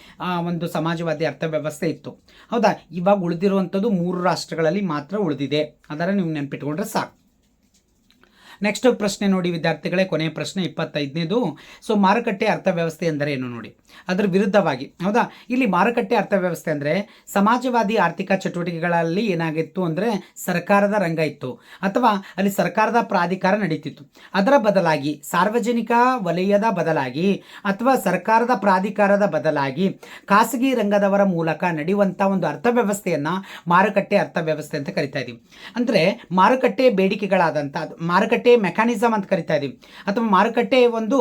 ಒಂದು ಸಮಾಜವಾದಿ ಅರ್ಥವ್ಯವಸ್ಥೆ ಇತ್ತು. ಹೌದಾ? ಇವಾಗ ಉಳಿದಿರುವಂಥದ್ದು ಮೂರು ರಾಷ್ಟ್ರಗಳಲ್ಲಿ ಮಾತ್ರ ಉಳಿದಿದೆ. ಅದರ ನೀವು ನೆನ್ಪಿಟ್ಕೊಂಡ್ರೆ ಸಾಕು. ನೆಕ್ಸ್ಟ್ ಪ್ರಶ್ನೆ ನೋಡಿ ವಿದ್ಯಾರ್ಥಿಗಳೇ ಕೊನೆಯ ಪ್ರಶ್ನೆ ಇಪ್ಪತ್ತೈದನೇದು. ಸೊ ಮಾರುಕಟ್ಟೆ ಅರ್ಥವ್ಯವಸ್ಥೆ ಎಂದರೆ ಏನು ನೋಡಿ? ಅದರ ವಿರುದ್ಧವಾಗಿ. ಹೌದಾ? ಇಲ್ಲಿ ಮಾರುಕಟ್ಟೆ ಅರ್ಥವ್ಯವಸ್ಥೆ ಅಂದರೆ ಸಮಾಜವಾದಿ ಆರ್ಥಿಕ ಚಟುವಟಿಕೆಗಳಲ್ಲಿ ಏನಾಗಿತ್ತು ಅಂದರೆ ಸರ್ಕಾರದ ರಂಗ ಇತ್ತು. ಅಥವಾ ಅಲ್ಲಿ ಸರ್ಕಾರದ ಪ್ರಾಧಿಕಾರ ನಡೀತಿತ್ತು. ಅದರ ಬದಲಾಗಿ ಸಾರ್ವಜನಿಕ ವಲಯದ ಬದಲಾಗಿ ಅಥವಾ ಸರ್ಕಾರದ ಪ್ರಾಧಿಕಾರದ ಬದಲಾಗಿ ಖಾಸಗಿ ರಂಗದವರ ಮೂಲಕ ನಡೆಯುವಂಥ ಒಂದು ಅರ್ಥವ್ಯವಸ್ಥೆಯನ್ನು ಮಾರುಕಟ್ಟೆ ಅರ್ಥವ್ಯವಸ್ಥೆ ಅಂತ ಕರಿತಾ ಇದ್ದೀವಿ ಅಂದರೆ ಮಾರುಕಟ್ಟೆ ಬೇಡಿಕೆಗಳಾದಂಥ ಅದು ಮಾರುಕಟ್ಟೆ ಮೆಕ್ಯಾನಿಸಮ್ ಅಂತ ಕರಿತಾ ಇದ್ದೀವಿ ಅಥವಾ ಮಾರುಕಟ್ಟೆ ಒಂದು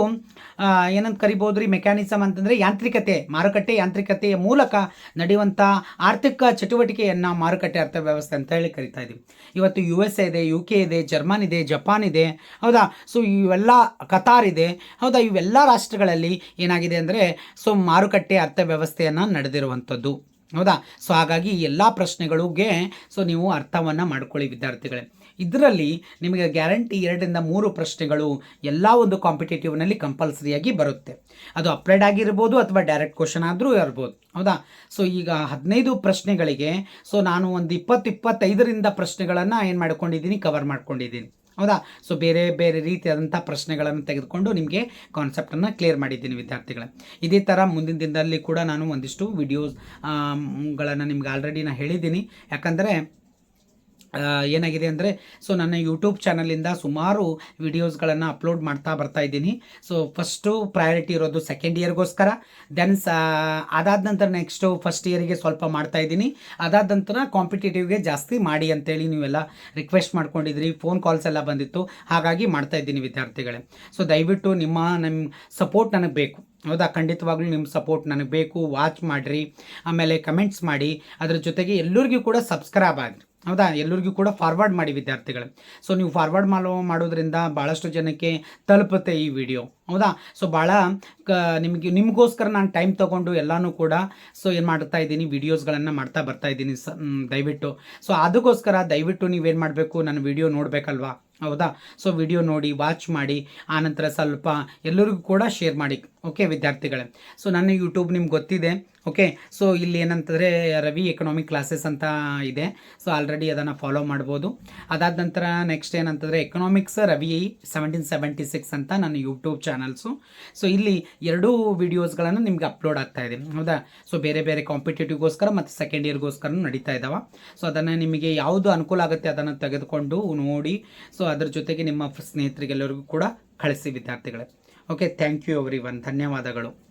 ಏನಂತ ಕರಿಬೋದು ರೀ ಮೆಕ್ಯಾನಿಸಮ್ ಅಂತಂದರೆ ಯಾಂತ್ರಿಕತೆ, ಮಾರುಕಟ್ಟೆ ಯಾಂತ್ರಿಕತೆಯ ಮೂಲಕ ನಡೆಯುವಂಥ ಆರ್ಥಿಕ ಚಟುವಟಿಕೆಯನ್ನು ಮಾರುಕಟ್ಟೆ ಅರ್ಥವ್ಯವಸ್ಥೆ ಅಂತ ಹೇಳಿ ಕರಿತಾ ಇದ್ದೀವಿ ಇವತ್ತು ಯು ಎಸ್ ಎ ಇದೆ ಯು ಕೆ ಇದೆ ಜರ್ಮನ್ ಇದೆ ಜಪಾನ್ ಇದೆ, ಹೌದಾ? ಸೊ ಇವೆಲ್ಲ ಕತಾರ್ ಇದೆ, ಹೌದಾ? ಇವೆಲ್ಲ ರಾಷ್ಟ್ರಗಳಲ್ಲಿ ಏನಾಗಿದೆ ಅಂದರೆ ಸೊ ಮಾರುಕಟ್ಟೆ ಅರ್ಥವ್ಯವಸ್ಥೆಯನ್ನು ನಡೆದಿರುವಂಥದ್ದು. ಹೌದಾ? ಸೊ ಹಾಗಾಗಿ ಈ ಎಲ್ಲ ಪ್ರಶ್ನೆಗಳಿಗೆ ಸೊ ನೀವು ಅರ್ಥವನ್ನು ಮಾಡ್ಕೊಳ್ಳಿ, ವಿದ್ಯಾರ್ಥಿಗಳೇ. ಇದರಲ್ಲಿ ನಿಮಗೆ ಗ್ಯಾರಂಟಿ ಎರಡರಿಂದ ಮೂರು ಪ್ರಶ್ನೆಗಳು ಎಲ್ಲ ಒಂದು ಕಾಂಪಿಟೇಟಿವ್ನಲ್ಲಿ ಕಂಪಲ್ಸರಿಯಾಗಿ ಬರುತ್ತೆ. ಅದು ಅಪ್ಲೈಡ್ ಆಗಿರ್ಬೋದು ಅಥವಾ ಡೈರೆಕ್ಟ್ ಕ್ವಶನ್ ಆದರೂ ಇರ್ಬೋದು. ಹೌದಾ? ಸೊ ಈಗ ಹದಿನೈದು ಪ್ರಶ್ನೆಗಳಿಗೆ ಸೊ ನಾನು ಒಂದು ಇಪ್ಪತ್ತು, ಇಪ್ಪತ್ತೈದರಿಂದ ಪ್ರಶ್ನೆಗಳನ್ನು ಏನು ಮಾಡ್ಕೊಂಡಿದ್ದೀನಿ ಕವರ್ ಮಾಡ್ಕೊಂಡಿದ್ದೀನಿ. ಹೌದಾ? ಸೊ ಬೇರೆ ಬೇರೆ ರೀತಿಯಾದಂಥ ಪ್ರಶ್ನೆಗಳನ್ನು ತೆಗೆದುಕೊಂಡು ನಿಮಗೆ ಕಾನ್ಸೆಪ್ಟನ್ನು ಕ್ಲಿಯರ್ ಮಾಡಿದ್ದೀನಿ ವಿದ್ಯಾರ್ಥಿಗಳೇ. ಇದೇ ಥರ ಮುಂದಿನ ದಿನದಲ್ಲಿ ಕೂಡ ನಾನು ಒಂದಿಷ್ಟು ವಿಡಿಯೋಸ್ಗಳನ್ನು ನಿಮ್ಗೆ ಆಲ್ರೆಡಿ ನಾನು ಹೇಳಿದ್ದೀನಿ. ಯಾಕಂದರೆ ಏನಾಗಿದೆ ಅಂದರೆ ಸೊ ನನ್ನ ಯೂಟ್ಯೂಬ್ ಚಾನಲಿಂದ ಸುಮಾರು ವಿಡಿಯೋಸ್ಗಳನ್ನು ಅಪ್ಲೋಡ್ ಮಾಡ್ತಾ ಬರ್ತಾ ಇದ್ದೀನಿ. ಸೊ ಫಸ್ಟು ಪ್ರಯಾರಿಟಿ ಇರೋದು ಸೆಕೆಂಡ್ ಇಯರ್ಗೋಸ್ಕರ ದೆನ್ ಸ, ಅದಾದ ನಂತರ ನೆಕ್ಸ್ಟು ಫಸ್ಟ್ ಇಯರಿಗೆ ಸ್ವಲ್ಪ ಮಾಡ್ತಾ ಇದ್ದೀನಿ. ಅದಾದ ನಂತರ ಕಾಂಪಿಟೇಟಿವ್ಗೆ ಜಾಸ್ತಿ ಮಾಡಿ ಅಂತೇಳಿ ನೀವೆಲ್ಲ ರಿಕ್ವೆಸ್ಟ್ ಮಾಡ್ಕೊಂಡಿದ್ರಿ. ಫೋನ್ ಕಾಲ್ಸ್ ಎಲ್ಲ ಬಂದಿತ್ತು. ಹಾಗಾಗಿ ಮಾಡ್ತಾ ಇದ್ದೀನಿ ವಿದ್ಯಾರ್ಥಿಗಳೇ. ಸೊ ದಯವಿಟ್ಟು ನಿಮ್ಮ ನಮ್ಮ ಸಪೋರ್ಟ್ ನನಗೆ ಬೇಕು. ಹೌದಾ? ಖಂಡಿತವಾಗ್ಲೂ ನಿಮ್ಮ ಸಪೋರ್ಟ್ ನನಗೆ ಬೇಕು. ವಾಚ್ ಮಾಡಿರಿ. ಆಮೇಲೆ ಕಮೆಂಟ್ಸ್ ಮಾಡಿ. ಅದ್ರ ಜೊತೆಗೆ ಎಲ್ಲರಿಗೂ ಕೂಡ ಸಬ್ಸ್ಕ್ರೈಬ್ ಆಗಿರಿ. ಹೌದಾ? ಎಲ್ಲರಿಗೂ ಕೂಡ ಫಾರ್ವರ್ಡ್ ಮಾಡಿ ವಿದ್ಯಾರ್ಥಿಗಳು. ಸೊ ನೀವು ಫಾರ್ವರ್ಡ್ ಮಾಡೋ, ಮಾಡೋದ್ರಿಂದ ಭಾಳಷ್ಟು ಜನಕ್ಕೆ ತಲುಪುತ್ತೆ ಈ ವಿಡಿಯೋ ಹೌದಾ? ಸೊ ಭಾಳ ನಿಮಗೆ, ನಿಮಗೋಸ್ಕರ ನಾನು ಟೈಮ್ ತೊಗೊಂಡು ಎಲ್ಲನೂ ಕೂಡ ಸೊ ಏನು ಮಾಡ್ತಾ ಇದ್ದೀನಿ ವಿಡಿಯೋಸ್ಗಳನ್ನು ಮಾಡ್ತಾ ಬರ್ತಾ ಇದ್ದೀನಿ ಸ ದಯವಿಟ್ಟು. ಸೊ ಅದಕ್ಕೋಸ್ಕರ ದಯವಿಟ್ಟು ನೀವೇನು ಮಾಡಬೇಕು, ನನ್ನ ವಿಡಿಯೋ ನೋಡಬೇಕಲ್ವಾ? ಹೌದಾ? ಸೊ ವಿಡಿಯೋ ನೋಡಿ ವಾಚ್ ಮಾಡಿ, ಆನಂತರ ಸ್ವಲ್ಪ ಎಲ್ಲರಿಗೂ ಕೂಡ ಶೇರ್ ಮಾಡಿ ಓಕೆ ವಿದ್ಯಾರ್ಥಿಗಳೇ? ಸೊ ನನ್ನ ಯೂಟ್ಯೂಬ್ ನಿಮ್ಗೆ ಗೊತ್ತಿದೆ ಓಕೆ ಸೊ ಇಲ್ಲಿ ಏನಂತಂದರೆ, ರವಿ ಎಕನಾಮಿಕ್ ಕ್ಲಾಸಸ್ ಅಂತ ಇದೆ. ಸೊ ಆಲ್ರೆಡಿ ಅದನ್ನು ಫಾಲೋ ಮಾಡ್ಬೋದು. ಅದಾದ ನಂತರ ನೆಕ್ಸ್ಟ್ ಏನಂತಂದರೆ economics Ravi seventeen seventy six ಅಂತ ನನ್ನ ಯೂಟ್ಯೂಬ್ ಚಾನಲ್ಸು ಸೊ ಇಲ್ಲಿ ಎರಡೂ ವಿಡಿಯೋಸ್ಗಳನ್ನು ನಿಮ್ಗೆ ಅಪ್ಲೋಡ್ ಆಗ್ತಾ ಇದೆ. ಹೌದಾ? ಸೊ ಬೇರೆ ಬೇರೆ ಕಾಂಪಿಟೇಟಿವ್ಗೋಸ್ಕರ ಮತ್ತು ಸೆಕೆಂಡ್ ಇಯರ್ಗೋಸ್ಕರ ನಡೀತಾ ಇದ್ದಾವೆ ಸೊ ಅದನ್ನು ನಿಮಗೆ ಯಾವುದು ಅನುಕೂಲ ಆಗುತ್ತೆ ಅದನ್ನು ತೆಗೆದುಕೊಂಡು ನೋಡಿ. ಸೊ ಅದರ ಜೊತೆಗೆ ನಿಮ್ಮ ಸ್ನೇಹಿತರಿಗೆಲ್ಲರಿಗೂ ಕೂಡ ಕಳಿಸಿ, ವಿದ್ಯಾರ್ಥಿಗಳೇ. Okay thank you everyone ಧನ್ಯವಾದಗಳು.